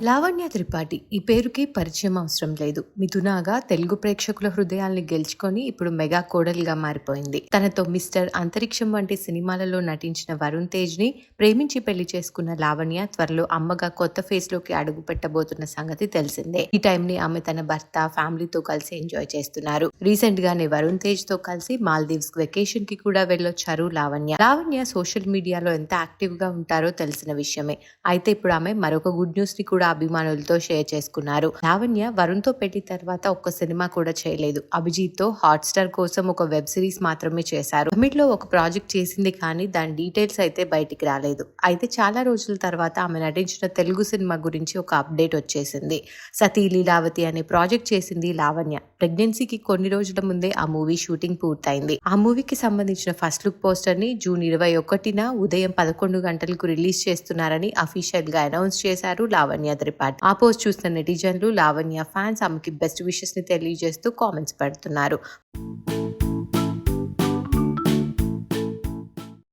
లావణ్య త్రిపాఠి ఈ పేరుకి పరిచయం అవసరం లేదు. మిథునాగా తెలుగు ప్రేక్షకుల హృదయాల్ని గెలుచుకొని ఇప్పుడు మెగా కోడలిగా మారిపోయింది. తనతో మిస్టర్ అంతరిక్షం వంటి సినిమాలలో నటించిన వరుణ్ తేజ్ని ప్రేమించి పెళ్ళి చేసుకున్న లావణ్య త్వరలో అమ్మగా కొత్త ఫేస్లోకి అడుగు పెట్టబోతున్న సంగతి తెలిసిందే. ఈ టైం ని ఆమె తన భర్త ఫ్యామిలీతో కలిసి ఎంజాయ్ చేస్తున్నారు. రీసెంట్ గానే వరుణ్ తేజ్తో కలిసి మాల్దీవ్స్ వెకేషన్కి కూడా వెళ్ళొచ్చారు లావణ్య. లావణ్య సోషల్ మీడియాలో ఎంత యాక్టివ్గా ఉంటారో తెలిసిన విషయమే. అయితే ఇప్పుడు ఆమె మరొక గుడ్ న్యూస్ని కూడా అభిమానులతో షేర్ చేసుకున్నారు. లావణ్య వరుణ్తో పెట్టిన తర్వాత ఒక్క సినిమా కూడా చేయలేదు. అభిజిత్తో హాట్ స్టార్ కోసం ఒక వెబ్ సిరీస్ మాత్రమే చేశారు. తమిళ్ళో ఒక ప్రాజెక్ట్ చేసింది కానీ దాని డీటెయిల్స్ అయితే బయటికి రాలేదు. అయితే చాలా రోజుల తర్వాత ఆమె నటించిన తెలుగు సినిమా గురించి ఒక అప్డేట్ వచ్చేసింది. సతీ లీలావతి అనే ప్రాజెక్ట్ చేసింది లావణ్య. ప్రెగ్నెన్సీకి కొన్ని రోజుల ముందే ఆ మూవీ షూటింగ్ పూర్తయింది. ఆ మూవీకి సంబంధించిన ఫస్ట్ లుక్ పోస్టర్ని జూన్ ఇరవై ఒకటిన ఉదయం పదకొండు గంటలకు రిలీజ్ చేస్తున్నారని అఫీషియల్గా అనౌన్స్ చేశారు లావణ్య. త్రిపాఠి. ఆ పోస్ట్ చూసిన నెటిజన్లు లావణ్య ఫ్యాన్స్ ఆమెకి బెస్ట్ విషెస్ని తెలియజేస్తూ కామెంట్స్ పెడుతున్నారు.